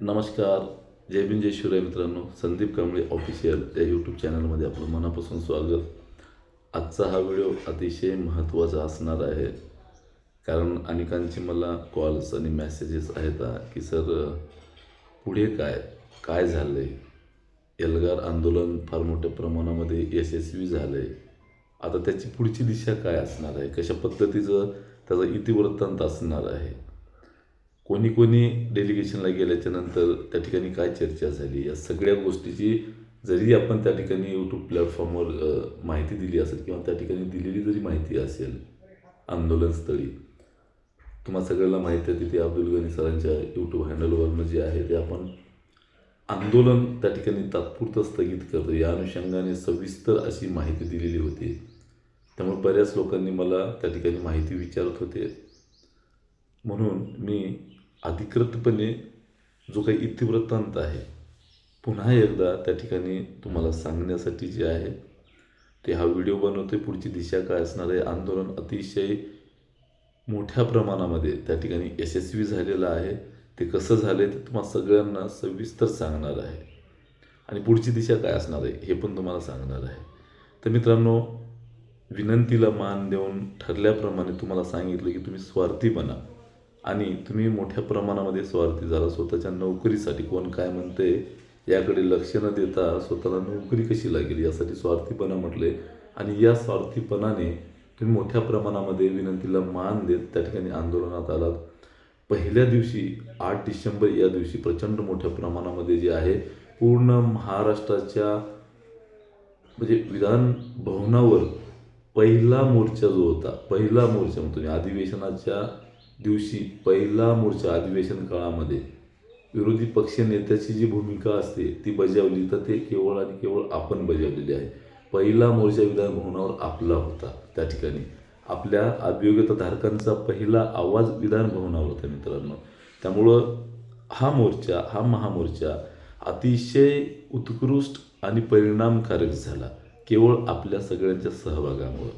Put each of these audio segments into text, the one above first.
नमस्कार. जय बिन जय शिवराय मित्रांनो. संदीप कांबळे ऑफिशियल या यूट्यूब चॅनलमध्ये आपलं मनापासून स्वागत. आजचा हा व्हिडिओ अतिशय महत्त्वाचा असणार आहे. कारण अनेकांचे मला कॉल्स आणि मेसेजेस आहेत की सर पुढे काय? काय झालं आहे एल्गार आंदोलन फार मोठ्या प्रमाणामध्ये यशस्वी झालं आहे आता त्याची पुढची दिशा काय असणार आहे? कशा पद्धतीचं त्याचा इतिवृत्तांत असणार आहे? कोणी कोणी डेलिगेशनला गेल्याच्यानंतर त्या ठिकाणी काय चर्चा झाली? या सगळ्या गोष्टीची जरी आपण त्या ठिकाणी यूट्यूब प्लॅटफॉर्मवर माहिती दिली असेल किंवा त्या ठिकाणी दिलेली जरी माहिती असेल आंदोलनस्थळी तुम्हा सगळ्यांना माहिती आहे तिथे अब्दुल गनी सरांच्या यूट्यूब हँडलवरनं जे आहे ते आपण आंदोलन त्या ठिकाणी तात्पुरतं स्थगित करतो. या अनुषंगाने सविस्तर अशी माहिती दिलेली होती. त्यामुळे बऱ्याच लोकांनी मला त्या ठिकाणी माहिती विचारत होते. म्हणून मी अधिकृतपणे जो काही इतिवृत्तांत आहे पुन्हा एकदा त्या ठिकाणी तुम्हाला सांगण्यासाठी जे आहे ते हा व्हिडिओ बनवते. पुढची दिशा काय असणार आहे? आंदोलन अतिशय मोठ्या प्रमाणामध्ये त्या ठिकाणी यशस्वी झालेलं आहे. ते कसं झालं ते तुम्हाला सगळ्यांना सविस्तर सांगणार आहे. आणि पुढची दिशा काय असणार आहे हे पण तुम्हाला सांगणार आहे. तर मित्रांनो विनंतीला मान देऊन ठरल्याप्रमाणे तुम्हाला सांगितलं की तुम्ही स्वार्थी बना. आणि तुम्ही मोठ्या प्रमाणामध्ये स्वार्थी झाला. स्वतःच्या नोकरीसाठी कोण काय म्हणते याकडे लक्ष न देता स्वतःला नोकरी कशी लागेल यासाठी स्वार्थीपणा म्हटले. आणि या स्वार्थीपणाने तुम्ही मोठ्या प्रमाणामध्ये विनंतीला मान देत त्या ठिकाणी आंदोलनात आलात. पहिल्या दिवशी आठ डिसेंबर या दिवशी प्रचंड मोठ्या प्रमाणामध्ये जे आहे पूर्ण महाराष्ट्राच्या म्हणजे विधान भवनावर पहिला मोर्चा जो होता पहिला मोर्चा म्हणतो अधिवेशनाच्या दिवशी पहिला मोर्चा अधिवेशन काळामध्ये विरोधी पक्ष नेत्याची जी भूमिका असते ती बजावली तर ते केवळ आणि केवळ आपण बजावलेली आहे. पहिला मोर्चा विधानभवनावर आपला होता त्या ठिकाणी. आपल्या अभियोग्यताधारकांचा पहिला आवाज विधानभवनावर होता मित्रांनो. त्यामुळं हा मोर्चा हा महामोर्चा अतिशय उत्कृष्ट आणि परिणामकारक झाला केवळ आपल्या सगळ्यांच्या सहभागामुळं.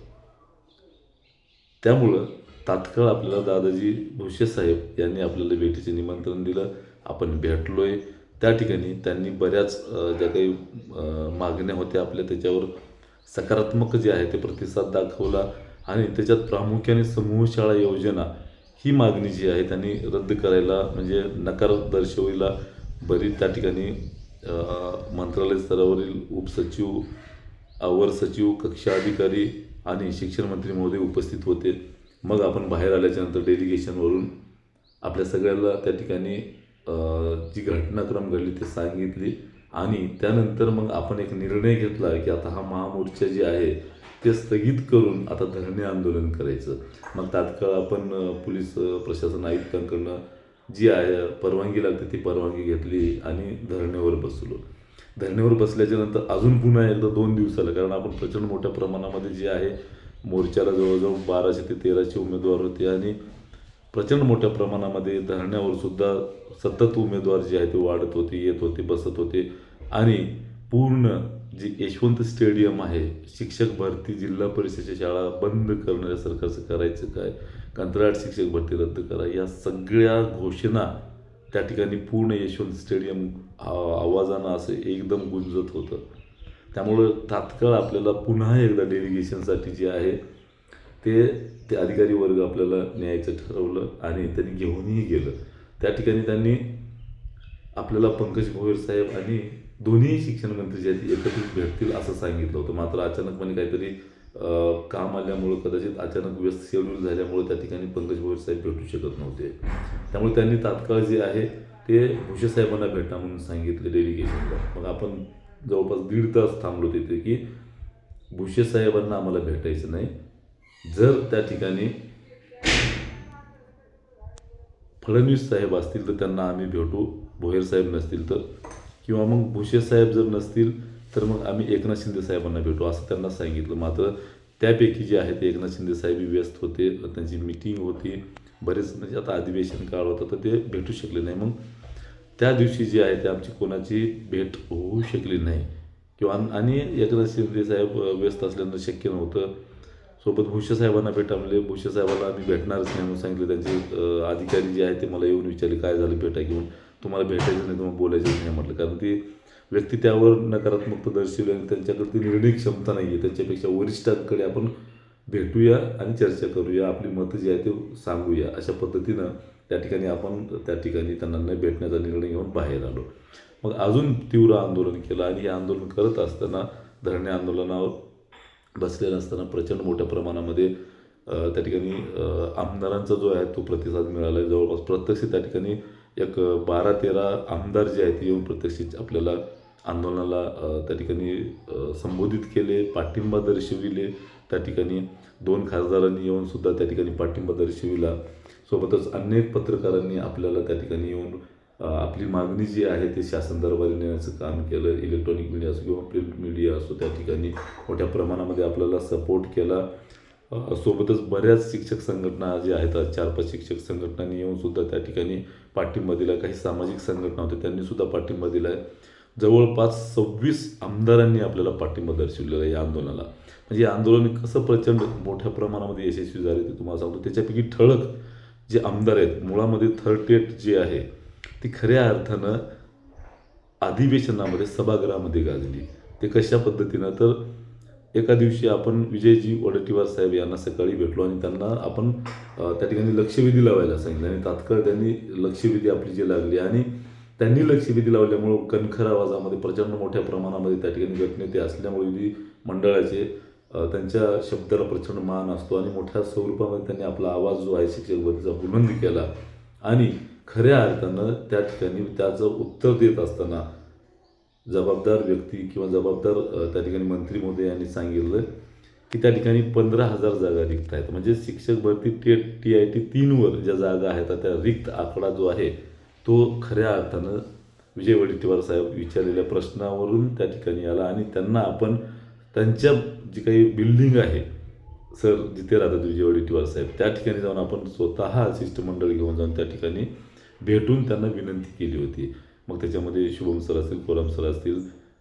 त्यामुळं तात्काळ आपल्याला दादाजी भुसे साहेब यांनी आपल्याला भेटीचे निमंत्रण दिलं. आपण भेटलो आहे त्या ठिकाणी त्यांनी बऱ्याच ज्या काही मागण्या होत्या आपल्या त्याच्यावर सकारात्मक जे आहे ते प्रतिसाद दाखवला आणि त्याच्यात प्रामुख्याने समूह शाळा योजना ही मागणी जी आहे त्यांनी रद्द करायला म्हणजे नकार दर्शवायला बरी त्या ठिकाणी मंत्रालय स्तरावरील उपसचिव अवर सचिव कक्षा अधिकारी आणि शिक्षण मंत्री महोदय उपस्थित होते. मग आपण बाहेर आल्याच्यानंतर डेलिगेशनवरून आपल्या सगळ्याला त्या ठिकाणी जी घटनाक्रम घडली ते सांगितली आणि त्यानंतर मग आपण एक निर्णय घेतला की आता हा महामोर्चा जे आहे ते स्थगित करून आता धरणे आंदोलन करायचं. मग तात्काळ आपण पोलीस प्रशासन आयुक्तांकडनं जी आहे परवानगी लागते ती परवानगी घेतली आणि धरणेवर बसलो. धरणेवर बसल्याच्यानंतर अजून पुन्हा एकदा दोन दिवसाला कारण आपण प्रचंड मोठ्या प्रमाणामध्ये जे आहे मोर्चाला जवळजवळ बाराशे ते तेराशे उमेदवार होते आणि प्रचंड मोठ्या प्रमाणामध्ये धरण्यावर सुद्धा सतत उमेदवार जे आहे ते वाढत होते येत होते बसत होते. आणि पूर्ण जे यशवंत स्टेडियम आहे शिक्षक भरती जिल्हा परिषदेच्या शाळा बंद करणाऱ्या सरकारचं करायचं काय? कंत्राट शिक्षक भरती रद्द करा. या सगळ्या घोषणा त्या ठिकाणी पूर्ण यशवंत स्टेडियम आवाजानं असं एकदम गुंजत होतं. त्यामुळं तात्काळ आपल्याला पुन्हा एकदा डेलिगेशनसाठी जे आहे ते ते अधिकारी वर्ग आपल्याला न्यायचं ठरवलं आणि त्यांनी घेऊनही गेलं. त्या ठिकाणी त्यांनी आपल्याला पंकज भोयर साहेब आणि दोन्ही शिक्षण मंत्री जे आहेत एकत्रित भेटतील असं सांगितलं होतं. मात्र अचानकपणे काहीतरी काम आल्यामुळं कदाचित अचानक व्यस्त शेड्यूल झाल्यामुळे त्या ठिकाणी पंकज भोयर साहेब भेटू शकत नव्हते. त्यामुळे त्यांनी तात्काळ जे आहे ते भुसे साहेबांना भेटा म्हणून सांगितले डेलिगेशनला मग आपण जवळपास दीड तास थांबलो तिथे की भुसे साहेबांना आम्हाला भेटायचं नाही. जर त्या ठिकाणी फडणवीस साहेब असतील तर त्यांना आम्ही भेटू भोयर साहेब नसतील तर. किंवा मग भुसे साहेब जर नसतील तर मग आम्ही एकनाथ शिंदे साहेबांना भेटू असं त्यांना सांगितलं. मात्र त्यापैकी जे आहे ते एकनाथ शिंदे साहेब व्यस्त होते त्यांची मिटिंग होती. बरेच म्हणजे आता अधिवेशन काळ होता तर ते भेटू शकले नाही. मग त्या दिवशी जी आहे ते आमची कोणाची भेट होऊ शकली नाही. किंवा आणि एकनाथ शिंदे साहेब व्यस्त असल्यानं शक्य नव्हतं. सोबत भुसे साहेबांना भेटा म्हणले भुसे साहेबांना आम्ही भेटणारच नाही म्हणून सांगितलं. त्यांचे अधिकारी जे आहे ते मला येऊन विचारले काय झालं? भेटा घेऊन. तुम्हाला भेटायचं नाही तुम्हाला बोलायचं नाही म्हटलं. कारण ती व्यक्ती त्यावर नकारात्मकता दर्शवली आणि त्यांच्याकडे ती निर्णय क्षमता नाही आहे त्यांच्यापेक्षा वरिष्ठांकडे आपण भेटूया आणि चर्चा करूया. आपली मतं जी आहे ते सांगूया. अशा पद्धतीनं त्या ठिकाणी आपण त्या ठिकाणी त्यांना न भेटण्याचा निर्णय घेऊन बाहेर आलो. मग अजून तीव्र आंदोलन केलं आणि हे आंदोलन करत असताना धरणे आंदोलनावर बसलेलं असताना प्रचंड मोठ्या प्रमाणामध्ये त्या ठिकाणी आमदारांचा जो आहे तो प्रतिसाद मिळाला आहे जवळपास प्रत्यक्ष त्या ठिकाणी एक बारा तेरा आमदार जे आहेत ते येऊन प्रत्यक्ष आपल्याला आंदोलनाला त्या ठिकाणी संबोधित केले पाठिंबा दर्शविले. त्या ठिकाणी दोन खासदारांनी येऊन सुद्धा त्या ठिकाणी पाठिंबा दर्शविला. सोबतच अनेक पत्रकारांनी आपल्याला त्या ठिकाणी येऊन आपली मागणी जी आहे ते शासन दरबारी नेण्याचं काम केलं. इलेक्ट्रॉनिक मीडिया असो किंवा प्रिंट मीडिया असो त्या ठिकाणी मोठ्या प्रमाणामध्ये आपल्याला सपोर्ट केला. सोबतच बऱ्याच शिक्षक संघटना जे आहेत चार पाच शिक्षक संघटनांनी येऊन सुद्धा त्या ठिकाणी पाठिंबा दिला. काही सामाजिक संघटना होत्या त्यांनीसुद्धा पाठिंबा दिला आहे जवळपास सव्वीस आमदारांनी आपल्याला पाठिंबा दर्शवलेला आहे या आंदोलनाला. म्हणजे आंदोलन कसं प्रचंड मोठ्या प्रमाणामध्ये यशस्वी झाले ते तुम्हाला सांगतो. त्याच्यापैकी ठळक जे आमदार आहेत मुळामध्ये थर्ड एट जे आहे ती खऱ्या अर्थानं अधिवेशनामध्ये सभागृहामध्ये गाजली. ते कशा पद्धतीनं? तर एका दिवशी आपण विजयजी वडेट्टीवार साहेब यांना सकाळी भेटलो आणि त्यांना आपण त्या ठिकाणी लक्षवेधी लावायला सांगितलं आणि तात्काळ त्यांनी लक्षवेधी आपली जी लागली आणि त्यांनी लक्षवेधी लावल्यामुळं कणखर आवाजामध्ये प्रचंड मोठ्या प्रमाणामध्ये त्या ठिकाणी गटनेते असल्यामुळे विधी मंडळाचे त्यांच्या शब्दाला प्रचंड मान असतो आणि मोठ्या स्वरूपामध्ये त्यांनी आपला आवाज जो आहे शिक्षक भरतीचा बुलंद केला. आणि खऱ्या अर्थानं त्या ठिकाणी त्याचं उत्तर देत असताना जबाबदार व्यक्ती किंवा जबाबदार त्या ठिकाणी मंत्री महोदय यांनी सांगितलं की त्या ठिकाणी पंधरा हजार जागा रिक्त आहेत. म्हणजे शिक्षक भरती टी टी आय टी तीनवर ज्या जागा आहेत त्या रिक्त आकडा जो आहे तो खऱ्या अर्थानं विजय वडेट्टीवार साहेब विचारलेल्या प्रश्नावरून त्या ठिकाणी आला आणि त्यांना आपण त्यांच्या जी काही बिल्डिंग आहे सर जिथे राहतात विजय वडेट्टीवार साहेब त्या ठिकाणी जाऊन आपण स्वतः शिष्टमंडळ घेऊन जाऊन त्या ठिकाणी भेटून त्यांना विनंती केली होती. मग त्याच्यामध्ये शुभम सर असतील कोराम सर असतील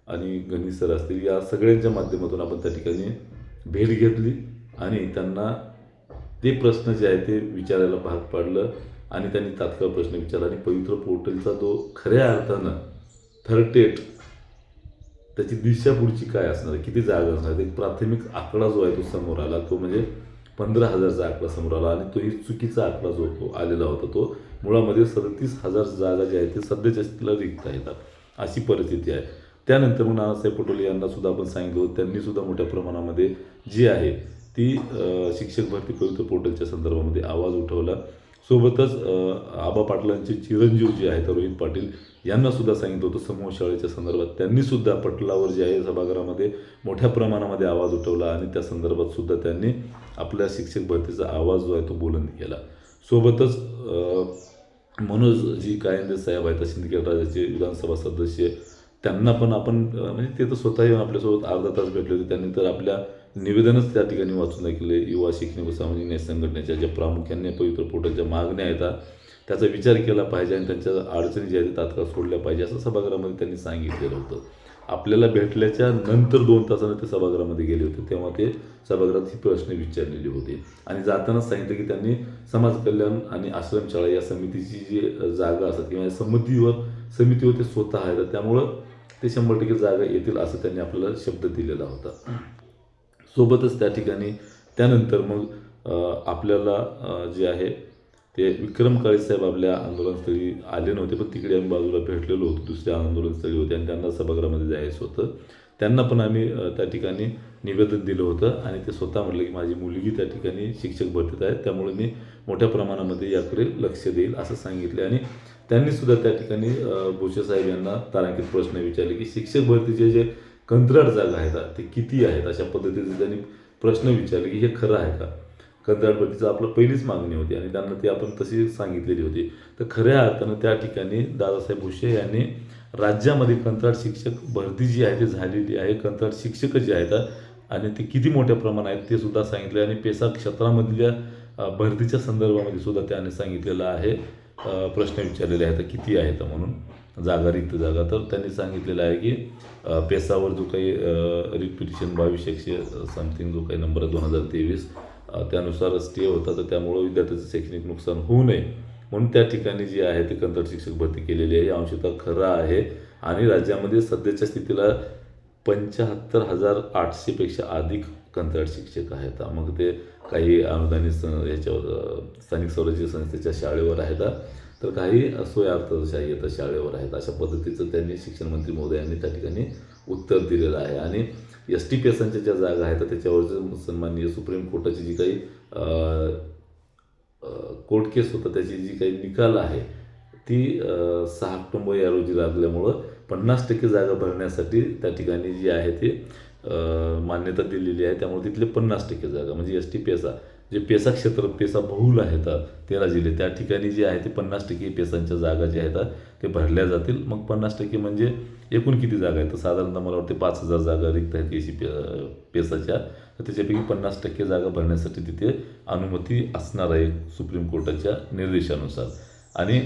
आणि गणेश सर असतील या सगळ्यांच्या माध्यमातून आपण त्या ठिकाणी भेट घेतली आणि त्यांना ते प्रश्न जे आहे ते विचारायला भाग पाडलं आणि त्यांनी तात्काळ प्रश्न विचारला. आणि पवित्र पोर्टलचा जो खऱ्या अर्थानं थर्टेट त्याची दिशा पुढची काय असणार? आहे किती जागा असणार? एक प्राथमिक आकडा जो आहे तो समोर आला तो म्हणजे पंधरा हजारचा आकडा समोर आला आणि तोही चुकीचा आकडा जो तो आलेला होता तो मुळामध्ये सदतीस हजार जागा ज्या आहेत ते सध्याच्या स्थितीला रिक्त येतात. अशी परिस्थिती आहे. त्यानंतर मग नानासाहेब पटोले यांना सुद्धा आपण सांगितलं होतं त्यांनी सुद्धा मोठ्या प्रमाणामध्ये जी आहे ती शिक्षक भरती पवित्र पोर्टलच्या संदर्भामध्ये आवाज उठवला. सोबतच आबा पाटलांचे चिरंजीव जे आहेत रोहित पाटील यांना सुद्धा सांगितलं होतं समूह शाळेच्या संदर्भात. त्यांनी सुद्धा पटलावर जे आहे सभागृहामध्ये मोठ्या प्रमाणामध्ये आवाज उठवला आणि त्या संदर्भात सुद्धा त्यांनी आपल्या शिक्षक भरतीचा आवाज जो आहे तो बुलंद केला. सोबतच मनोज जी कायंदे साहेब आहेत सिंदखेड राजाचे विधानसभा सदस्य. त्यांना पण आपण म्हणजे ते तर स्वतः येऊन आपल्यासोबत अर्धा तास भेटले होते. त्यांनी तर आपल्या निवेदनच त्या ठिकाणी वाचून दाखवले युवा शैक्षणिक व सामाजिक न्याय संघटनेच्या ज्या प्रामुख्याने पवित्र पोर्टलच्या मागण्या आहेत त्याचा विचार केला पाहिजे आणि त्यांच्या अडचणी ज्या आहेत तात्काळ सोडल्या पाहिजे असं सभागृहामध्ये त्यांनी सांगितलेलं होतं. आपल्याला भेटल्याच्या नंतर दोन तासानं ते सभागृहामध्ये गेले होते. तेव्हा ते सभागृहात ही प्रश्न विचारलेले होते. आणि जातानाच सांगितलं की त्यांनी समाज कल्याण आणि आश्रमशाळा या समितीची जी जागा असतात किंवा या समितीवर समितीवर ते स्वतः आहेत. त्यामुळं ते शंभर टक्के जागा येतील असं त्यांनी आपल्याला शब्द दिलेला होता. सोबतच त्या ठिकाणी. त्यानंतर मग आपल्याला जे आहे ते विक्रम काळेसाहेब आपल्या आंदोलनस्थळी आले नव्हते पण तिकडे आम्ही बाजूला भेटलेलो होतो दुसऱ्या आंदोलनस्थळी होते आणि त्यांना सभागृहामध्ये जायचं होतं. त्यांना पण आम्ही त्या ठिकाणी निवेदन दिलं होतं आणि ते स्वतः म्हटलं की माझी मुलगी त्या ठिकाणी शिक्षक भरतीत आहे त्यामुळे मी मोठ्या प्रमाणामध्ये याकडे लक्ष देईल असं सांगितले आणि त्यांनी सुद्धा त्या ठिकाणी अ, साहेब यांना तारांकित प्रश्न विचारले की शिक्षक भरतीचे जे कंत्राट जागा आहेत ते किती आहेत अशा पद्धतीचे त्यांनी प्रश्न विचारले की हे खरं आहे का? कंत्राटपट्टीचं आपलं पहिलीच मागणी होती आणि त्यांना ती आपण तशी सांगितलेली होती. तर खऱ्या अर्थानं त्या ठिकाणी दादासाहेब भुसे यांनी राज्यामध्ये कंत्राट शिक्षक भरती जी आहे ती झालेली आहे. कंत्राट शिक्षक जे आहेत आणि ते किती मोठ्या प्रमाणात आहेत ते सुद्धा सांगितले आणि पेसा क्षेत्रामधल्या भरतीच्या संदर्भामध्ये सुद्धा त्याने सांगितलेलं आहे. प्रश्न विचारलेले आहेत किती आहेत म्हणून. जागा रिक्त जागा. तर त्यांनी सांगितलेलं आहे की पेसावर जो काही रिपिटिशन बावीस एकशे समथिंग जो काही नंबर आहे दोन हजार तेवीस त्यानुसार स्टे होता. तर त्यामुळं विद्यार्थ्याचं शैक्षणिक नुकसान होऊ नये. म्हणून त्या ठिकाणी जे आहे ते कंत्राट शिक्षक भरती केलेली आहे. अंशतः खरं आहे. आणि राज्यामध्ये सध्याच्या स्थितीला पंच्याहत्तर हजार आठशेपेक्षा अधिक कंत्राट शिक्षक आहेत. मग ते काही अनुदानित ह्याच्यावर स्थानिक स्वराज्य संस्थेच्या शाळेवर आहेत. तर काही सोय अर्थशाही आता शाळेवर आहेत. अशा पद्धतीचं त्यांनी शिक्षण मंत्री महोदयांनी त्या ठिकाणी उत्तर दिलेलं आहे. आणि एस टी पी एसांच्या ज्या जागा आहेत त्याच्यावरचं सन्माननीय सुप्रीम कोर्टाची जी काही कोर्ट केस होता त्याची जी काही निकाल आहे ती सहा ऑक्टोंबर या रोजी लागल्यामुळं पन्नास टक्के जागा भरण्यासाठी त्या ठिकाणी जी आहे ती मान्यता दिलेली आहे. त्यामुळे तिथले पन्नास टक्के जागा म्हणजे एस टी पी पेसा जे पेसा क्षेत्र पेसा बहुल आहेत तेरा जिल्हे त्या ठिकाणी जे आहे ते पन्नास टक्के पेसांच्या जागा ज्या आहेत ते भरल्या जातील. मग पन्नास टक्के म्हणजे एकूण किती जागा आहेत? तर साधारणतः मला वाटते पाच हजार जागा रिक्त आहेत एसी पे पेसाच्या. तर त्याच्यापैकी पन्नास टक्के जागा भरण्यासाठी तिथे अनुमती असणार आहे सुप्रीम कोर्टाच्या निर्देशानुसार. आणि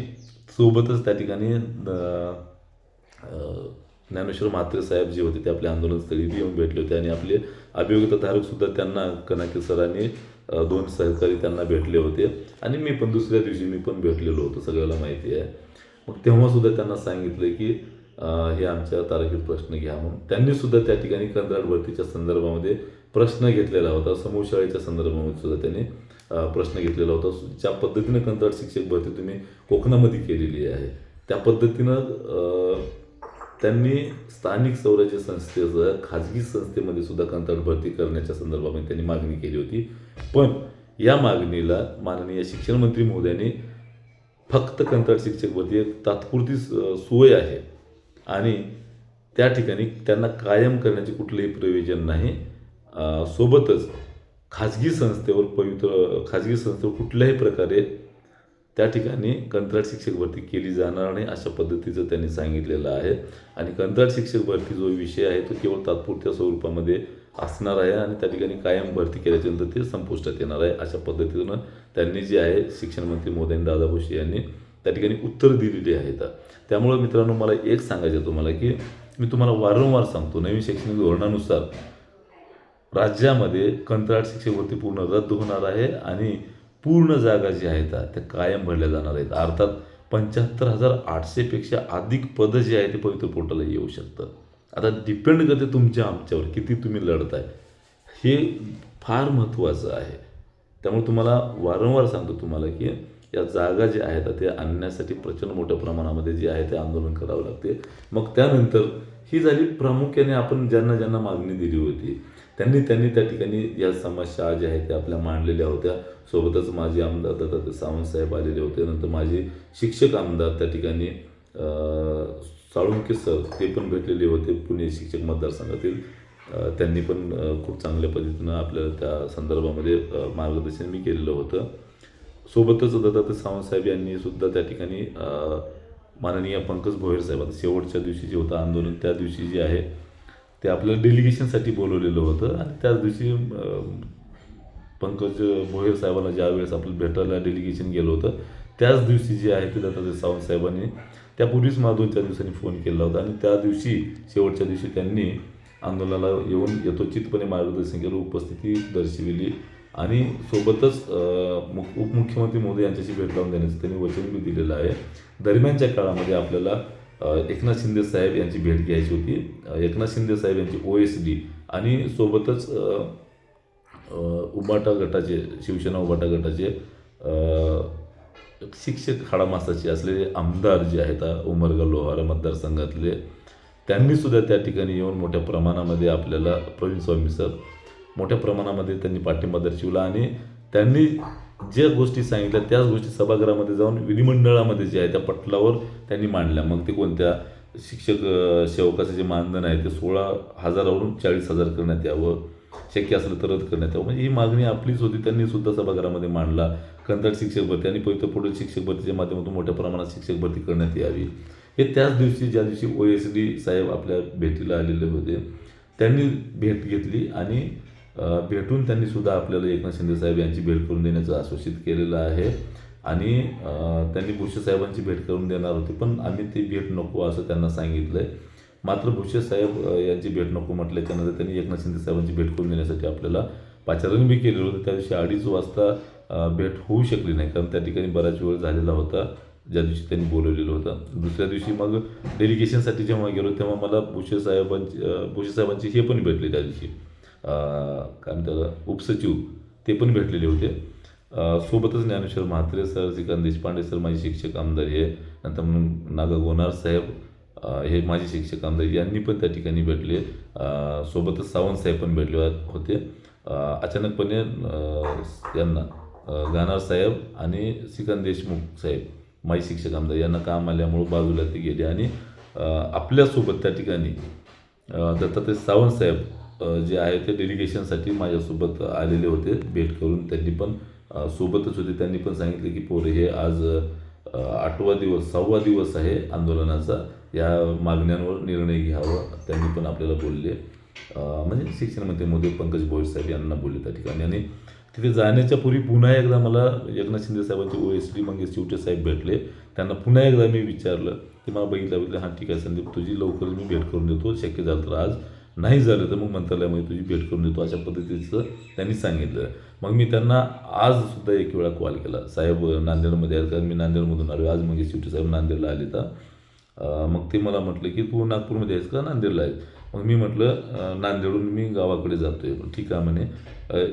सोबतच त्या ठिकाणी ज्ञानेश्वर म्हात्रे साहेब जे होते ते आपल्या आंदोलनस्थळी येऊन भेटले होते. आणि आपले अभियोगिताधारक सुद्धा त्यांना कनाके सरांनी दोन सहकारी त्यांना भेटले होते. आणि मी पण दुसऱ्या दिवशी मी पण भेटलेलो होतो सगळ्याला माहिती आहे. मग तेव्हा सुद्धा त्यांना सांगितलं की हे आमच्या तारखेत प्रश्न घ्या. म्हणून त्यांनी सुद्धा त्या ठिकाणी कंत्राट भरतीच्या संदर्भामध्ये प्रश्न घेतलेला होता. समूह शाळेच्या संदर्भामध्ये सुद्धा त्यांनी प्रश्न घेतलेला होता. ज्या पद्धतीनं कंत्राट शिक्षक भरती तुम्ही कोकणामध्ये केलेली आहे त्या पद्धतीनं त्यांनी स्थानिक स्वराज्य संस्थेचं खाजगी संस्थेमध्ये सुद्धा कंत्राट भरती करण्याच्या संदर्भामध्ये त्यांनी मागणी केली होती. पण या मागणीला माननीय शिक्षण मंत्री महोदयांनी फक्त कंत्राट शिक्षक भरती एक तात्पुरती सोय आहे. आणि त्या ठिकाणी त्यांना कायम करण्याचे कुठलेही प्रयोजन नाही. सोबतच खाजगी संस्थेवर पवित्र खाजगी संस्थेवर कुठल्याही प्रकारे त्या ठिकाणी कंत्राट शिक्षक भरती केली जाणार नाही अशा पद्धतीचं त्यांनी सांगितलेलं आहे. आणि कंत्राट शिक्षक भरती जो विषय आहे तो केवळ तात्पुरत्या स्वरूपामध्ये असणार आहे आणि त्या ठिकाणी कायम भरती केल्याच्यानंतर ते संपुष्टात येणार आहे. अशा पद्धतीनं त्यांनी जे आहे शिक्षण मंत्री मोदयन दादा भोशी यांनी त्या ठिकाणी उत्तर दिलेली आहेत त्यामुळं मित्रांनो मला एक सांगायचं तुम्हाला की मी तुम्हाला वारंवार सांगतो नवीन शैक्षणिक धोरणानुसार राज्यामध्ये कंत्राट शिक्षणभरती पूर्ण रद्द होणार आहे आणि पूर्ण जागा जी आहेत त्या कायम भरल्या जाणार आहेत. अर्थात पंच्याहत्तर हजार आठशेपेक्षा अधिक पदं जे आहेत ते पवित्र पोर्टलला येऊ शकतं आता डिपेंड करते तुमच्या आमच्यावर किती तुम्ही लढताय. हे फार महत्त्वाचं आहे. त्यामुळे तुम्हाला वारंवार सांगतो तुम्हाला की या जागा ज्या आहेत ते आणण्यासाठी प्रचंड मोठ्या प्रमाणामध्ये जे आहे ते आंदोलन करावं लागते. मग त्यानंतर ही झाली प्रामुख्याने आपण ज्यांना ज्यांना मागणी दिली होती त्यांनी त्यांनी त्या ठिकाणी या समस्या ज्या आहेत त्या आपल्या मांडलेल्या होत्या. सोबतच माजी आमदार दत्तात्रय सावंत साहेब आलेले होते. नंतर माझे शिक्षक आमदार त्या ठिकाणी साळुंके सर ते पण भेटलेले होते पुणे शिक्षक मतदारसंघातील. त्यांनी पण खूप चांगल्या पद्धतीनं आपल्याला त्या संदर्भामध्ये मार्गदर्शन मी केलेलं होतं. सोबतच दत्तात्रय सावंतसाहेब यांनी सुद्धा त्या ठिकाणी माननीय पंकज भोयर साहेब आता शेवटच्या दिवशी जे होतं आंदोलन त्या दिवशी जे आहे ते आपल्याला डेलिगेशनसाठी बोलवलेलं होतं. आणि त्याच दिवशी पंकज भोयर साहेबांना ज्यावेळेस आपलं भेटायला डेलिगेशन गेलं होतं त्याच दिवशी जे आहे ते दत्तात्रय सावंतसाहेबांनी त्यापूर्वीच मला दोन चार दिवसांनी फोन केला होता आणि त्या दिवशी शेवटच्या दिवशी त्यांनी आंदोलनाला येऊन यथोचितपणे मार्गदर्शन केलं उपस्थिती दर्शविली आणि सोबतच मुख उपमुख्यमंत्री मोदी यांच्याशी भेट लावून देण्याचं त्यांनी वचन दिलेलं आहे. दरम्यानच्या काळामध्ये आपल्याला एकनाथ शिंदे साहेब यांची भेट घ्यायची होती. एकनाथ शिंदे साहेब यांची ओ एस डी आणि सोबतच उबाटा गटाचे शिवसेना उबाटा गटाचे शिक्षक हाडामासाचे असलेले आमदार जे आहेत उमरगा लोहारा मतदारसंघातले त्यांनी सुद्धा त्या ठिकाणी येऊन मोठ्या प्रमाणामध्ये आपल्याला प्रवीण स्वामी सर मोठ्या प्रमाणामध्ये त्यांनी पाठिंबा दर्शवला आणि त्यांनी ज्या गोष्टी सांगितल्या त्याच गोष्टी सभागृहामध्ये जाऊन विधिमंडळामध्ये जे आहे त्या पटलावर त्यांनी मांडल्या. मग ते कोणत्या शिक्षक सेवकाचं जे मानधन आहे ते सोळा हजारावरून चाळीस हजार करण्यात यावं शक्य असलं तर रद्द करण्यात यावं. म्हणजे ही मागणी आपलीच होती त्यांनी सुद्धा सभागृहामध्ये मांडला. कंत्राट शिक्षक भरती आणि पवित्र पुढील शिक्षक भरतीच्या माध्यमातून मोठ्या प्रमाणात शिक्षक भरती करण्यात यावी. हे त्याच दिवशी ज्या दिवशी ओ एस डी साहेब आपल्या भेटीला आलेले होते त्यांनी भेट घेतली आणि भेटून त्यांनी सुद्धा आपल्याला एकनाथ शिंदे साहेब यांची भेट करून देण्याचं आश्वासित केलेलं आहे. आणि त्यांनी भुसे साहेबांची भेट करून देणार होते पण आम्ही ती भेट नको असं त्यांना सांगितलं आहे मात्र भुसे साहेब यांची भेट नको म्हटल्याच्यानंतर त्यांनी एकनाथ शिंदे साहेबांची भेट करून देण्यासाठी आपल्याला पाचारण बी केलेलं होतं. त्या दिवशी अडीच वाजता भेट होऊ शकली नाही. कारण त्या ठिकाणी बराच वेळ झालेला होता. ज्या दिवशी त्यांनी बोलवलेलं होतं. दुसऱ्या दिवशी मग डेलिगेशनसाठी जेव्हा गेलो तेव्हा मला भुसे साहेबांची अ, साहेबांची हे पण भेटले त्या दिवशी. काय म्हणतात उपसचिव ते पण भेटलेले होते. सोबतच ज्ञानेश्वर म्हात्रे सर श्रीकांत देशपांडे सर माझे शिक्षक आमदार हे. नंतर म्हणून नागा गोनार साहेब हे माझे शिक्षक आमदार यांनी पण त्या ठिकाणी भेटले. सोबतच सावंत साहेब पण भेटले होते. अचानकपणे यांना गाणार गानार साहेब आणि श्रीकांत देशमुख साहेब माई शिक्षक आमदार यांना काम आल्यामुळं बाजूला ते गेले आणि आपल्यासोबत त्या ठिकाणी दत्तात्रय सावंत साहेब जे आहे ते डेलिगेशनसाठी माझ्यासोबत आलेले होते भेट करून त्यांनी पण सोबतच होते. त्यांनी पण सांगितले की पोरे हे आज आठवा दिवस सहावा दिवस आहे आंदोलनाचा. या मागण्यांवर निर्णय घ्यावा. त्यांनी पण आपल्याला बोलले. म्हणजे शिक्षण मंत्री मोदी पंकज भोईर साहेब यांना बोलले त्या ठिकाणी. आणि तिथे जाण्याच्या पूर्वी पुन्हा एकदा मला एकनाथ शिंदे साहेबांचे O S D Mangesh Chivte साहेब भेटले. त्यांना पुन्हा एकदा मी विचारलं ते मला बघितलं बघितलं. हां ठीक आहे संदीप तुझी लवकर मी भेट करून देतो. शक्य झालं तर आज नाही झालं तर मग मंत्रालयामध्ये तुझी भेट करून देतो अशा पद्धतीचं त्यांनी सांगितलं. मग मी त्यांना आज सुद्धा एक वेळा कॉल केला. साहेब नांदेडमध्ये आहेत. कारण मी नांदेडमधून आलो. आज मंगेश चिवटे साहेब नांदेडला आले तर मग ते मला म्हटलं की तू नागपूरमध्ये आहेस का? नांदेडला आहेस. मग मी म्हटलं नांदेडून नांदेडहून मी गावाकडे जातोय. ठीक आहे म्हणे.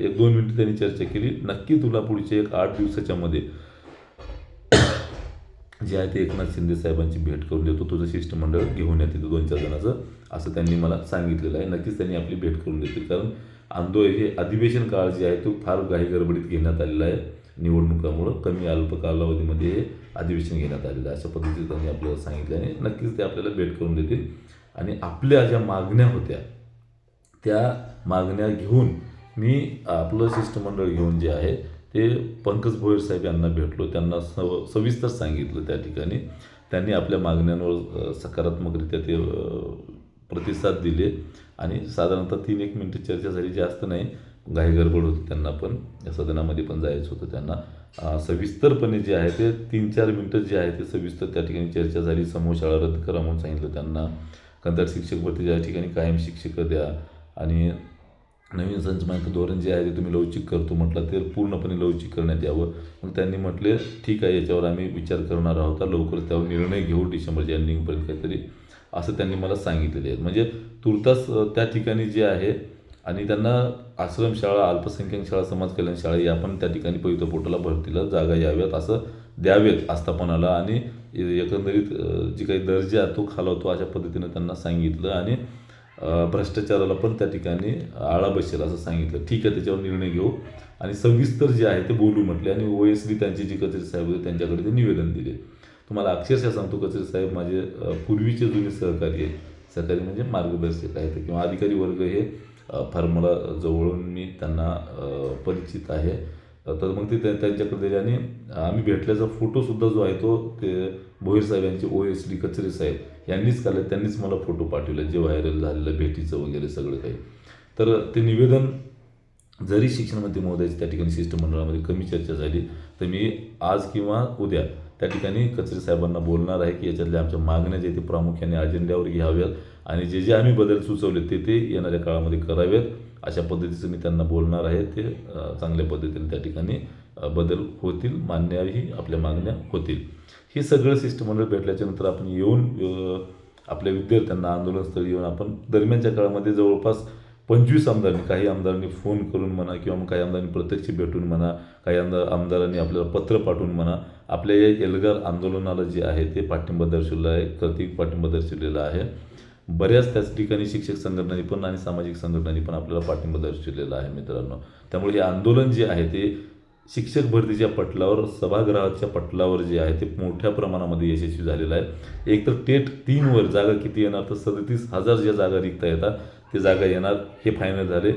एक दोन मिनटं त्यांनी चर्चा केली. नक्की तुला पुढच्या एक आठ दिवसाच्या मध्ये जे आहे ते एकनाथ शिंदे साहेबांची भेट करून देतो. तुझं शिष्टमंडळ घेऊन या दोन चार जणांचं. असं त्यांनी मला सांगितलेलं आहे. नक्कीच त्यांनी आपली भेट करून देतील. कारण आंदोलन हे अधिवेशन काळ जे आहे तो फार घाई गडबडीत घेण्यात आलेला आहे. निवडणुकामुळं कमी अल्प कालावधीमध्ये हे अधिवेशन घेण्यात आलेलं आहे. अशा पद्धतीचं त्यांनी आपल्याला सांगितलं आणि नक्कीच ते आपल्याला भेट करून देतील. आणि आपल्या ज्या मागण्या होत्या त्या मागण्या घेऊन मी आपलं शिष्टमंडळ घेऊन जे आहे ते पंकज भोईर साहेब यांना भेटलो. त्यांना सव सविस्तर सांगितलं त्या ठिकाणी. त्यांनी आपल्या मागण्यांवर सकारात्मकरित्या ते प्रतिसाद दिले. आणि साधारणतः तीन एक मिनटं चर्चा झाली जास्त नाही घाई गडबड होती त्यांना पण. या सदनामध्ये पण जायचं होतं त्यांना. सविस्तरपणे जे आहे ते तीन चार मिनटं जे आहे ते सविस्तर त्या ठिकाणी चर्चा झाली. समूह शाळा रद्द करा म्हणून सांगितलं त्यांना. कंतर शिक्षक भरती ज्या ठिकाणी कायम शिक्षक द्या. आणि नवीन संचमायक धोरण जे आहे ते तुम्ही लवचिक करतो म्हटलं ते पूर्णपणे लवचिक करण्यात यावं. मग त्यांनी म्हटले ठीक आहे याच्यावर आम्ही विचार करणार आहोत. लवकरच त्यावर निर्णय घेऊ डिसेंबरच्या एंडिंगपर्यंत काहीतरी. असं त्यांनी मला सांगितलेले आहेत. म्हणजे तुर्तास त्या ठिकाणी जे आहे आणि त्यांना आश्रमशाळा अल्पसंख्याक शाळा समाज कल्याण शाळा या पण त्या ठिकाणी पवित्र पोटाला भरतीला जागा याव्यात असं द्यावेत आस्थापनाला. आणि एकंदरीत जी काही दर्जा तो खालावतो अशा पद्धतीनं त्यांना सांगितलं आणि भ्रष्टाचाराला पण त्या ठिकाणी आळा बसेल असं सांगितलं. ठीक आहे त्याच्यावर निर्णय घेऊ. आणि सविस्तर जे आहे ते बोलू म्हटले आणि ओएसडी त्यांचे जे कचेरी साहेब होते त्यांच्याकडे ते निवेदन दिले. तुम्हाला अक्षरशः सांगतो कचेरी साहेब माझे पूर्वीचे जुने सहकारी आहे सहकारी म्हणजे मार्गदर्शक आहेत किंवा अधिकारी वर्ग हे फार मला जवळून मी त्यांना परिचित आहे. तर मग ते त्यांच्याकडे दिले आणि आम्ही भेटल्याचा फोटोसुद्धा जो आहे तो ते भोईर साहेब यांचे ओ एस डी कचरे साहेब यांनीच काढले त्यांनीच मला फोटो पाठवले जे व्हायरल झालेलं भेटीचं वगैरे सगळं काही. तर ते निवेदन जरी शिक्षणमंत्री महोदयाची त्या ठिकाणी शिष्टमंडळामध्ये कमी चर्चा झाली तर मी आज किंवा उद्या त्या ठिकाणी कचरे साहेबांना बोलणार आहे की याच्यातल्या आमच्या मागण्या जे ते प्रामुख्याने अजेंड्यावर घ्याव्यात. आणि जे जे आम्ही बदल सुचवले ते ते येणाऱ्या काळामध्ये करावेत. अशा पद्धतीचं मी त्यांना बोलणार आहे. ते चांगल्या पद्धतीने त्या ठिकाणी बदल होतील मान्यही आपल्या मागण्या होतील. हे सगळं शिष्टमंडळ भेटल्याच्यानंतर आपण येऊन आपल्या विद्यार्थ्यांना आंदोलनस्थळी येऊन आपण दरम्यानच्या काळामध्ये जवळपास पंचवीस आमदारांनी काही आमदारांनी फोन करून म्हणा किंवा मग काही आमदारांनी प्रत्यक्ष भेटून म्हणा काही आमदार आमदारांनी आपल्याला पत्र पाठवून म्हणा आपल्या या एल्गार आंदोलनाला जे आहे ते पाठिंबा दर्शवलं आहे प्रतीक पाठिंबा दर्शवलेला आहे. बऱ्याच त्याच ठिकाणी शिक्षक संघटनांनी पण आणि सामाजिक संघटनांनी पण आपल्याला पाठिंबा दर्शवलेला आहे मित्रांनो. त्यामुळे हे आंदोलन जे आहे ते शिक्षक भरतीच्या पटलावर सभागृहाच्या पटलावर जे आहे ते मोठ्या प्रमाणामध्ये यशस्वी झालेलं आहे. एक तर टेट तीनवर जागा किती येणार तर सदतीस हजार ज्या जागा रिक्त येतात ते जागा येणार हे फायनल झाले.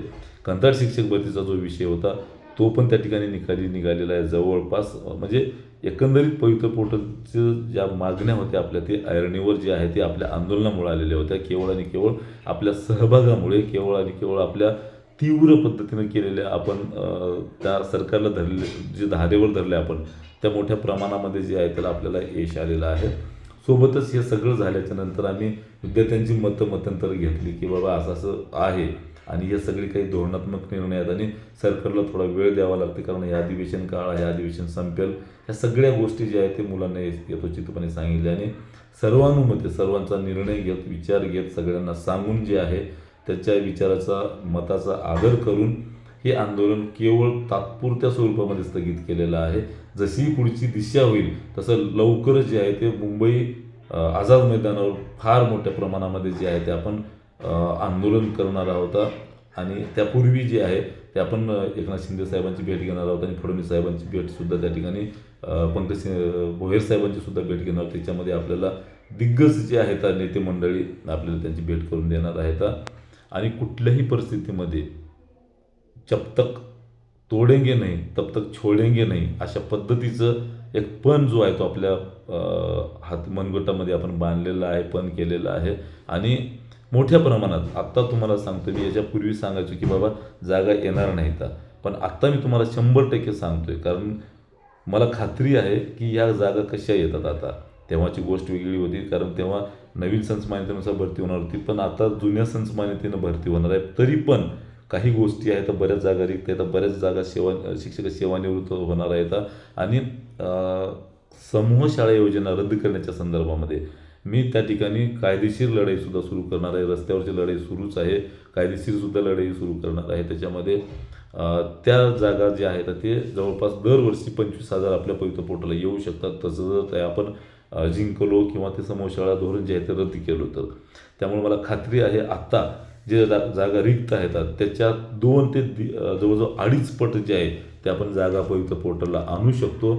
कंत्राट शिक्षक भरतीचा जो विषय होता तो पण त्या ठिकाणी निकाली निघालेला आहे. जवळपास म्हणजे एकंदरीत पवित्र पोटाचं ज्या मागण्या होत्या आपल्या ते ऐरणीवर जे आहे ते आपल्या आंदोलनामुळे आलेल्या होत्या. केवळ आणि केवळ आपल्या सहभागामुळे केवळ आणि केवळ आपल्या तीव्र पद्धतीनं केलेल्या आपण त्या सरकारला धरले जे धारेवर धरले आपण त्या मोठ्या प्रमाणामध्ये जे आहे त्याला आपल्याला यश आलेलं आहे. सोबतच हे सगळं झाल्याच्यानंतर आम्ही विद्यार्थ्यांची मतं मतांतर घेतली की बाबा असं असं आहे. आणि हे सगळे काही धोरणात्मक निर्णय आहेत आणि सरकारला थोडा वेळ द्यावा लागते कारण हे अधिवेशन काळ आहे अधिवेशन संपेल. ह्या सगळ्या गोष्टी ज्या आहेत ते मुलांना यथोचितपणे सांगितले आणि सर्वानुमते सर्वांचा निर्णय घेत विचार घेत सगळ्यांना सांगून जे आहे त्याच्या विचाराचा मताचा आदर करून हे आंदोलन केवळ तात्पुरत्या स्वरूपामध्ये स्थगित केलेलं आहे. जशी पुढची दिशा होईल तसं लवकरच जे आहे ते मुंबई आझाद मैदानावर फार मोठ्या प्रमाणामध्ये जे आहे ते आपण आंदोलन करणार आहोत आणि त्यापूर्वी जे आहे ते आपण एकनाथ शिंदे साहेबांची भेट घेणार आहोत आणि फडणवीस साहेबांची भेटसुद्धा त्या ठिकाणी अ, पंकज भोयर साहेबांची सुद्धा भेट घेणार आहोत. त्याच्यामध्ये आपल्याला दिग्गज जे आहेत नेते मंडळी आपल्याला त्यांची भेट करून देणार आहेत. आणि कुठल्याही परिस्थितीमध्ये जब तक तोडेंगे नाही तब तक छोडेंगे नाही अशा पद्धतीचं एक पण जो आहे तो आपल्या हात मनगटामध्ये आपण बांधलेला आहे पण केलेला आहे. आणि मोठ्या प्रमाणात. आत्ता तुम्हाला सांगतो मी याच्यापूर्वी सांगायचो की बाबा जागा येणार नाहीत पण आत्ता मी तुम्हाला शंभर टक्के सांगतो आहे कारण मला खात्री आहे की ह्या जागा कशा येतात आता. तेव्हाची गोष्ट वेगळी होती कारण तेव्हा नवीन संस्मान्यतेनुसार भरती होणार होती पण आता जुन्या संस्मान्यतेनं भरती होणार आहे. तरी पण काही गोष्टी आहेत बऱ्याच जागा रिक्त आहेत बऱ्याच जागा सेवा शिक्षक सेवानिवृत्त होणार आहेत. आणि समूह शाळा योजना रद्द करण्याच्या संदर्भामध्ये मी त्या ठिकाणी कायदेशीर लढाईसुद्धा सुरू करणार आहे. रस्त्यावरची लढाई सुरूच आहे. कायदेशीरसुद्धा लढाई सुरू करणार आहे. त्याच्यामध्ये त्या जागा ज्या आहेत ते जवळपास दरवर्षी पंचवीस हजार आपल्या पवित्र पोर्टलला येऊ शकतात. तसं जर ते आपण जिंकलो किंवा ते समोशाळा धोरण जे आहे ते रद्द केलं तर. त्यामुळे मला खात्री आहे आत्ता जे जा जागा रिक्त आहेत त्याच्या दोन ते दि- जवळजवळ अडीच पट जे आहे ते आपण जागा पवित्र पोर्टलला आणू शकतो.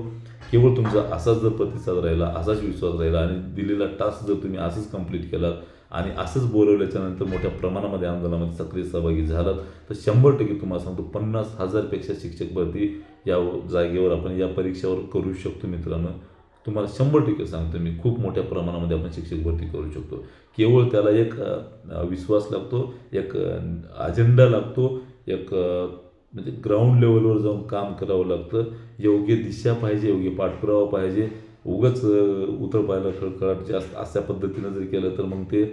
केवळ तुमचा असाच जर प्रतिसाद राहिला असाच विश्वास राहिला आणि दिलेला टास्क जर तुम्ही असंच कंप्लीट केलात आणि असंच बोलवल्याच्या नंतर मोठ्या प्रमाणामध्ये आंदोलनामध्ये सक्रिय सहभागी झालात तर शंभर टक्के तुम्हाला सांगतो पन्नास हजारपेक्षा शिक्षक भरती या जागेवर आपण या परीक्षेवर करू शकतो मित्रांनो. तुम्हाला शंभर टक्के सांगतो मी खूप मोठ्या प्रमाणामध्ये आपण शिक्षक भरती करू शकतो. केवळ त्याला एक विश्वास लागतो एक अजेंडा लागतो एक म्हणजे ग्राउंड लेवलवर जाऊन काम करावं लागतं. योग्य दिशा पाहिजे योग्य पाठपुरावा पाहिजे. उगाच उतरपायला खळखळाट जास्त अशा पद्धतीनं जर केलं तर मग ते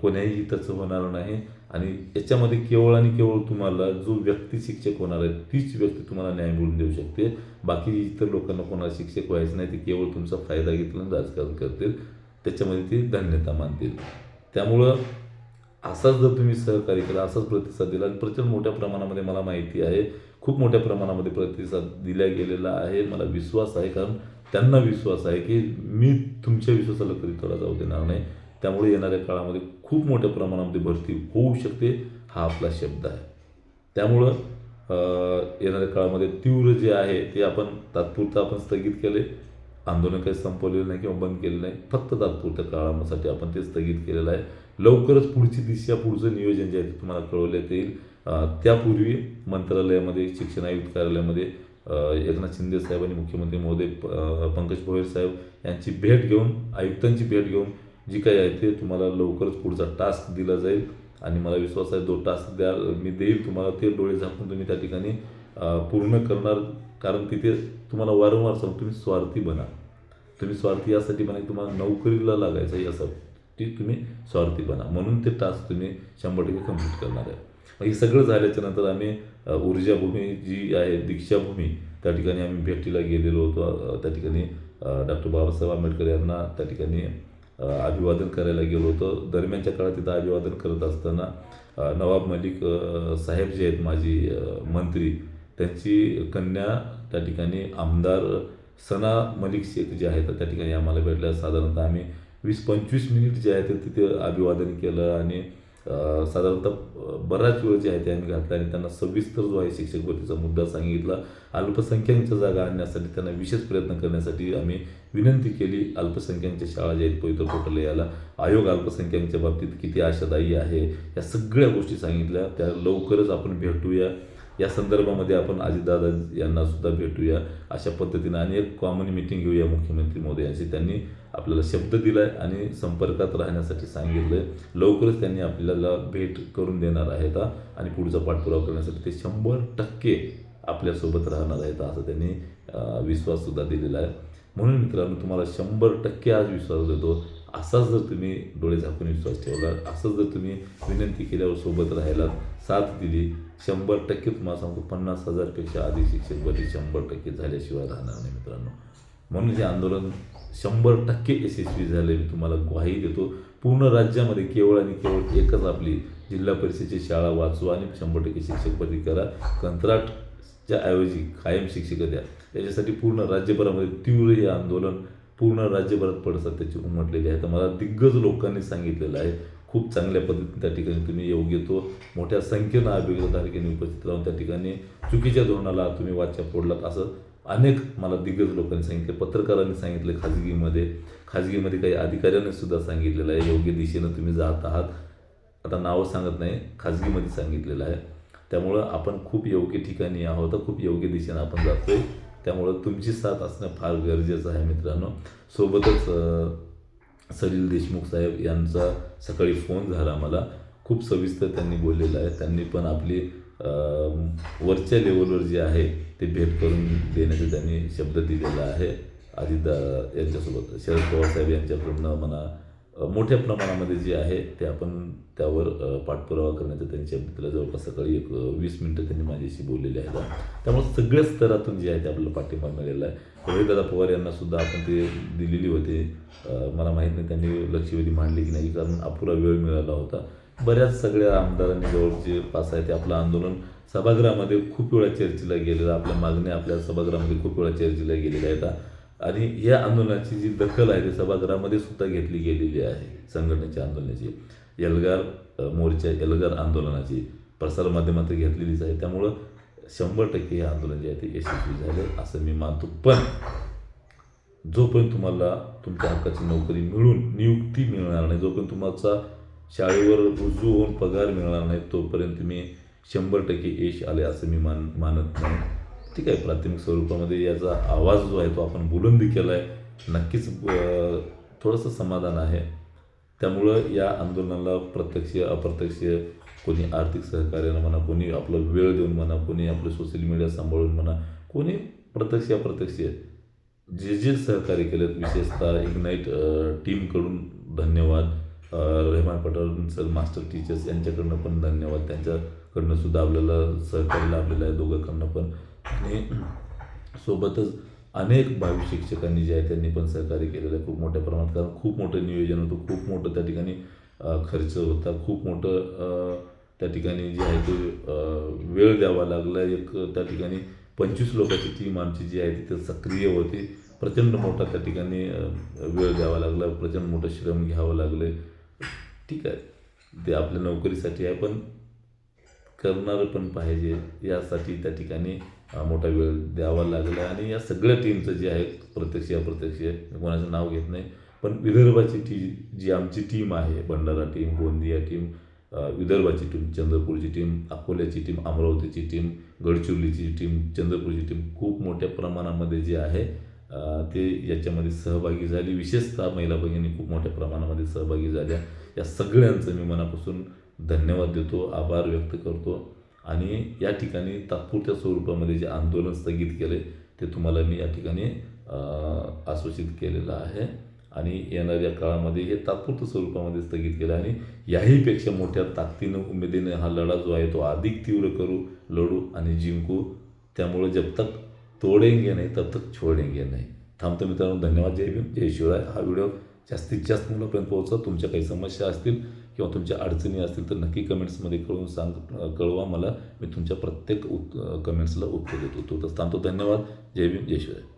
कोण्याही हिताचं होणार नाही. आणि याच्यामध्ये केवळ आणि केवळ तुम्हाला जो व्यक्ती शिक्षक होणार आहे तीच व्यक्ती तुम्हाला न्याय मिळून देऊ शकते. बाकी इतर लोकांना कोणाला शिक्षक व्हायचं नाही ते केवळ तुमचा फायदा घेतला राजकारण करतील. त्याच्यामध्ये ते धन्यता मानतील. त्यामुळं असाच जर तुम्ही सहकार्य केला असाच प्रतिसाद दिला आणि प्रचंड मोठ्या प्रमाणामध्ये मला माहिती आहे खूप मोठ्या प्रमाणामध्ये प्रतिसाद दिला गेलेला आहे मला विश्वास आहे कारण त्यांना विश्वास आहे की मी तुमच्या विश्वासाला कधी थोडा जाऊ देणार नाही. त्यामुळे येणाऱ्या काळामध्ये खूप मोठ्या प्रमाणामध्ये भरती होऊ शकते हा आपला शब्द आहे. त्यामुळं येणाऱ्या काळामध्ये तीव्र जे आहे ते आपण तात्पुरतं आपण स्थगित केले. आंदोलन काही संपवलेलं नाही किंवा बंद केलं नाही. फक्त तात्पुरत्या काळासाठी आपण ते स्थगित केलेलं आहे. लवकरच पुढची दिशा पुढचं नियोजन जे आहे ते तुम्हाला कळवण्यात येईल त्यापूर्वी मंत्रालयामध्ये शिक्षण आयुक्त कार्यालयामध्ये एकनाथ शिंदे साहेब आणि मुख्यमंत्री महोदय पंकज भोयर साहेब यांची भेट घेऊन आयुक्तांची भेट घेऊन जी काही आहे ते तुम्हाला लवकरच पुढचा टास्क दिला जाईल. आणि मला विश्वास आहे जो टास्क द्या मी देईल तुम्हाला. ते डोळे झाकून तुम्ही त्या ठिकाणी पूर्ण करणार. कारण तिथे तुम्हाला वारंवार सांग तुम्ही स्वार्थी बना. तुम्ही स्वार्थी यासाठी बना तुम्हाला नोकरीला लागायचं आहे ती तुम्ही स्वार्थी बना. म्हणून ते टास्क तुम्ही शंभर टक्के कंप्लीट करणार आहे. मग हे सगळं झाल्याच्यानंतर आम्ही ऊर्जाभूमी जी आहे दीक्षाभूमी त्या ठिकाणी आम्ही भेटीला गेलेलो होतो. त्या ठिकाणी डॉक्टर बाबासाहेब आंबेडकर यांना त्या ठिकाणी अभिवादन करायला गेलो होतो. दरम्यानच्या काळात तिथं अभिवादन करत असताना नवाब मलिक साहेब जे आहेत माजी मंत्री त्यांची कन्या त्या ठिकाणी आमदार सना मलिक शेख जे आहेत त्या ठिकाणी आम्हाला भेटल्या. साधारणतः आम्ही वीस पंचवीस मिनिट जे आहे ते तिथे अभिवादन केलं आणि साधारणतः बराच वेळ जे आहे ते आम्ही घातला आणि त्यांना सविस्तर जो आहे शिक्षक भरतीचा मुद्दा सांगितला. अल्पसंख्याकांच्या जागा आणण्यासाठी त्यांना विशेष प्रयत्न करण्यासाठी आम्ही विनंती केली. अल्पसंख्याकांच्या शाळा ज्या आहेत पवित्र पोर्टल याला आयोग अल्पसंख्याकांच्या बाबतीत किती आशादायी आहे या सगळ्या गोष्टी सांगितल्या. त्या लवकरच आपण भेटूया. या संदर्भामध्ये आपण अजितदादा यांना सुद्धा भेटूया. अशा पद्धतीनं आणि एक कॉमन मिटिंग घेऊया मुख्यमंत्री मोदयांशी त्यांनी आपल्याला शब्द दिलाय आणि संपर्कात राहण्यासाठी सांगितलंय. लवकरच त्यांनी आपल्याला भेट करून देणार आहेत आणि पुढचा पाठपुरावा करण्यासाठी ते शंभर टक्के आपल्यासोबत राहणार आहेत असं त्यांनी विश्वाससुद्धा विश्वास सुद्धा दिलेला आहे. म्हणून मित्रांनो तुम्हाला शंभर टक्के आज विश्वास देतो. असाच जर तुम्ही डोळे झाकून विश्वास ठेवला असंच जर तुम्ही विनंती केल्यावर सोबत राहिलात साथ दिली. शंभर टक्के तुम्हाला सांगतो पन्नास हजारपेक्षा अधिक शिक्षक भरती शंभर टक्के झाल्याशिवाय राहणार नाही मित्रांनो. म्हणून हे आंदोलन शंभर टक्के यशस्वी झाले मी तुम्हाला ग्वाही देतो. पूर्ण राज्यामध्ये केवळ आणि केवळ एकच आपली जिल्हा परिषदेची शाळा वाचवा आणि शंभर टक्के शिक्षक भरती करा. कंत्राटच्या ऐवजी कायम शिक्षक द्या. याच्यासाठी पूर्ण राज्यभरामध्ये तीव्र हे आंदोलन पूर्ण राज्यभरात पडसाद उमटलेली आहे. तर मला दिग्गज लोकांनी सांगितलेलं आहे खूप चांगल्या पद्धतीने त्या ठिकाणी तुम्ही योग्य तो मोठ्या संख्येनं अभिव्यक्त तारखेने उपस्थित राहून त्या ठिकाणी चुकीच्या धोरणाला तुम्ही वाचा फोडलात असं अनेक मला दिग्गज लोकांनी सांगितले. पत्रकारांनी सांगितले खाजगीमध्ये. खाजगीमध्ये काही अधिकाऱ्यांनी सुद्धा सांगितलेलं आहे. योग्य दिशेनं तुम्ही जात आहात. आता नावं सांगत नाही. खाजगीमध्ये सांगितलेलं आहे. त्यामुळं आपण खूप योग्य ठिकाणी आहोत. खूप योग्य दिशेनं आपण जातोय. त्यामुळं तुमची साथ असणं फार गरजेचं आहे मित्रांनो. सोबतच सलील देशमुख साहेब यांचा सकाळी फोन झाला मला. खूप सविस्तर त्यांनी बोललेलं आहे. त्यांनी पण आपली वरच्या लेवलवर जे आहे ते भेट करून देण्याचा त्यांनी शब्द दिलेला आहे. अजित यांच्यासोबत शरद पवार साहेब यांच्याकडून म्हणा मोठ्या प्रमाणामध्ये जे आहे ते आपण त्यावर पाठपुरावा करण्याचा त्यांच्या शब्द जवळपास सकाळी एक वीस मिनटं त्यांनी माझ्याशी बोललेले आहेत. त्यामुळे सगळ्या स्तरातून जे आहे ते आपल्याला पाठिंबा मिळालेला आहे. रोहितदादा पवार यांना सुद्धा आपण ते दिलेली होते. मला माहीत नाही त्यांनी लक्षवेधी मांडली की नाही कारण अपुरा वेळ मिळाला होता. बऱ्याच सगळ्या आमदारांनी जवळचे पास आहे ते आपलं आंदोलन सभागृहामध्ये खूप वेळा चर्चेला गेलेलं आपल्या मागण्या आपल्या सभागृहामध्ये खूप वेळा चर्चेला गेलेल्या आहेत. आणि या आंदोलनाची जी दखल आहे ती सभागृहामध्ये सुद्धा घेतली गेलेली आहे संघटनेच्या आंदोलनाची. एल्गार मोर्चा एल्गार आंदोलनाची प्रसारमाध्यमात घेतलेलीच आहे. त्यामुळं शंभर टक्के हे आंदोलन जे आहे ते यशस्वी झाले असं मी मानतो. पण जोपर्यंत तुम्हाला तुमच्या हक्काची नोकरी मिळून नियुक्ती मिळणार नाही जोपर्यंत तुमचा शाळेवर रुजू होऊन पगार मिळणार नाही तोपर्यंत मी शंभर टक्के यश आले असं मी मान मानत नाही. ठीक आहे प्राथमिक स्वरूपामध्ये याचा आवाज जो आहे तो आपण बुलंदी केला आहे नक्कीच थोडंसं समाधान आहे. त्यामुळं या आंदोलनाला प्रत्यक्ष अप्रत्यक्ष कोणी आर्थिक सहकार्यानं म्हणा कोणी आपलं वेळ देऊन म्हणा कोणी आपलं सोशल मीडिया सांभाळून म्हणा कोणी प्रत्यक्ष अप्रत्यक्ष जे जे सहकार्य केलेत विशेषतः इग्नाईट टीमकडून धन्यवाद. Rahman Rehman Pathan sir master teachers यांच्याकडनं पण धन्यवाद. त्यांच्याकडनं सुद्धा आपल्याला सहकार्य लाभलेलं आहे दोघांकडनं पण. आणि सोबतच अनेक भावी शिक्षकांनी जे आहे त्यांनी पण सहकार्य केलेलं आहे. खूप मोठ्या प्रमाणात कारण खूप मोठं नियोजन होतं खूप मोठं त्या ठिकाणी खर्च होता खूप मोठं त्या ठिकाणी जे आहे ते वेळ द्यावा लागला. एक त्या ठिकाणी पंचवीस लोकांची टीम आमची जी आहे ती सक्रिय होती. प्रचंड मोठा त्या ठिकाणी वेळ द्यावा लागला प्रचंड मोठं श्रम घ्यावं लागले. ठीक आहे. ते आपल्या नोकरीसाठी आहे पण करणारं पण पाहिजे. यासाठी त्या ठिकाणी मोठा वेळ द्यावा लागला. आणि या सगळ्या टीमचं जे आहे प्रत्यक्ष अप्रत्यक्ष मी कोणाचं नाव घेत नाही. पण विदर्भाची टी जी आमची टीम आहे भंडारा टीम गोंदिया टीम विदर्भाची टीम चंद्रपूरची टीम अकोल्याची टीम अमरावतीची टीम गडचिरोलीची टीम चंद्रपूरची टीम खूप मोठ्या प्रमाणामध्ये जे आहे ते याच्यामध्ये सहभागी झाली. विशेषतः महिला भगिनी खूप मोठ्या प्रमाणामध्ये सहभागी झाल्या. या सगळ्यांचं मी मनापासून धन्यवाद देतो आभार व्यक्त करतो. आणि या ठिकाणी तात्पुरत्या स्वरूपामध्ये जे आंदोलन स्थगित केले ते तुम्हाला मी या ठिकाणी आश्वासित केलेलं आहे. आणि येणाऱ्या काळामध्ये हे तात्पुरत्या स्वरूपामध्ये स्थगित केलं आणि याहीपेक्षा मोठ्या ताकदीनं उमेदीनं हा लढा जो आहे तो अधिक तीव्र करू लढू आणि जिंकू. त्यामुळं जब तक तोडेंगे नाही तब तक छोडेंगे नाही. थांबतो मित्रांनो धन्यवाद. जय भीम जय शिवराय. हा व्हिडिओ जास्तीत जास्त मुलापर्यंत पोहोचवा. तुमच्या काही समस्या असतील किंवा तुमच्या अडचणी असतील तर नक्की कमेंट्समध्ये कळून सांग कळवा मला. मी तुमच्या प्रत्येक उत् कमेंट्सला उत्तर देतो. तो तर थांबतो. धन्यवाद. जय भीम जय शिवाय